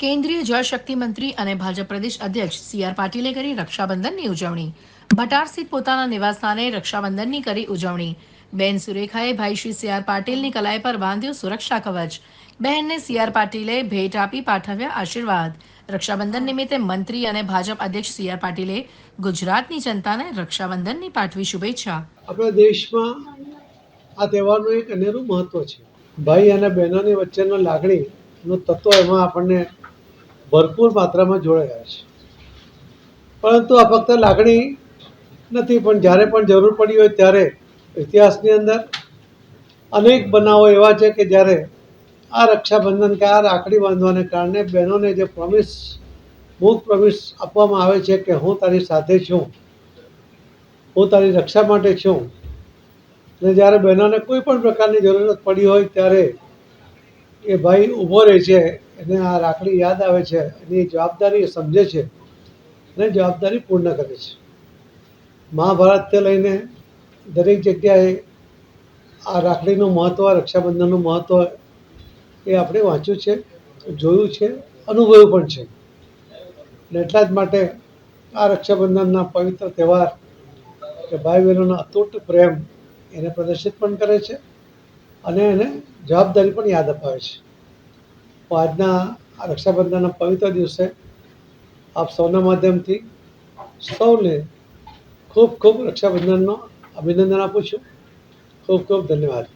કેન્દ્રીય જળશક્તિ મંત્રી અને ભાજપ પ્રદેશ અધ્યક્ષ સી આર પાટીલે કરી રક્ષાબંધનની ઉજવણી. ભટાર સ્થિત પોતાના નિવાસસ્થાને રક્ષાબંધનની કરી ઉજવણી. બેન સુરેખાએ ભાઈ શ્રી સી આર પાટીલની કલાઈ પર બાંધ્યું સુરક્ષા કવચ. બહેનને સી આર પાટીલે ભેટ આપી પાઠવ્યા આશીર્વાદ. રક્ષાબંધન નિમિત્તે મંત્રી અને ભાજપ અધ્યક્ષ સી આર પાટીલે ગુજરાતની જનતાને રક્ષાબંધનની પાઠવી શુભેચ્છા. આપણા દેશમાં આ તહેવારનું એક અનેરું મહત્ત્વ છે. ભાઈ અને બહેનોની વચ્ચેનો લાગણીનું તત્વ એમાં આપણને ભરપૂર માત્રામાં જોડાયા છે. પરંતુ આ ફક્ત લાગણી નથી, પણ જ્યારે પણ જરૂર પડી હોય ત્યારે ઇતિહાસની અંદર અનેક બનાવો એવા છે કે જ્યારે આ રક્ષાબંધન કે આ રાખડી બાંધવાને કારણે બહેનોને જે પ્રોમિસ મૂક પ્રોમિસ આપવામાં આવે છે કે હું તારી સાથે છું, હું તારી રક્ષા માટે છું, અને જ્યારે બહેનોને કોઈ પણ પ્રકારની જરૂરત પડી હોય ત્યારે એ ભાઈ ઊભો રહે છે, એને આ રાખડી યાદ આવે છે જવાબદારી એ સમજે છે અને જવાબદારી પૂર્ણ કરે છે. મહાભારતથી લઈને દરેક જગ્યાએ આ રાખડીનું મહત્ત્વ રક્ષાબંધનનું મહત્ત્વ એ આપણે વાંચ્યું છે, જોયું છે, અનુભવ્યું પણ છે. અને એટલા જ માટે આ રક્ષાબંધનના પવિત્ર તહેવાર કે ભાઈ બહેનોનો અતૂટ પ્રેમ એને પ્રદર્શિત પણ કરે છે. અને એને જવાબદારી પણ યાદ અપાવે છે. હું આજના રક્ષાબંધનના પવિત્ર દિવસે આપ સૌના માધ્યમથી સૌને ખૂબ ખૂબ રક્ષાબંધનનો અભિનંદન આપું છું. ખૂબ ખૂબ ધન્યવાદ.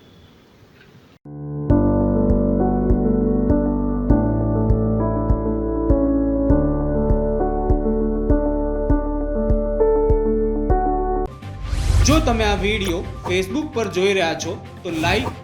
જો તમે આ વીડિયો ફેસબુક પર જોઈ રહ્યા છો, તો લાઈક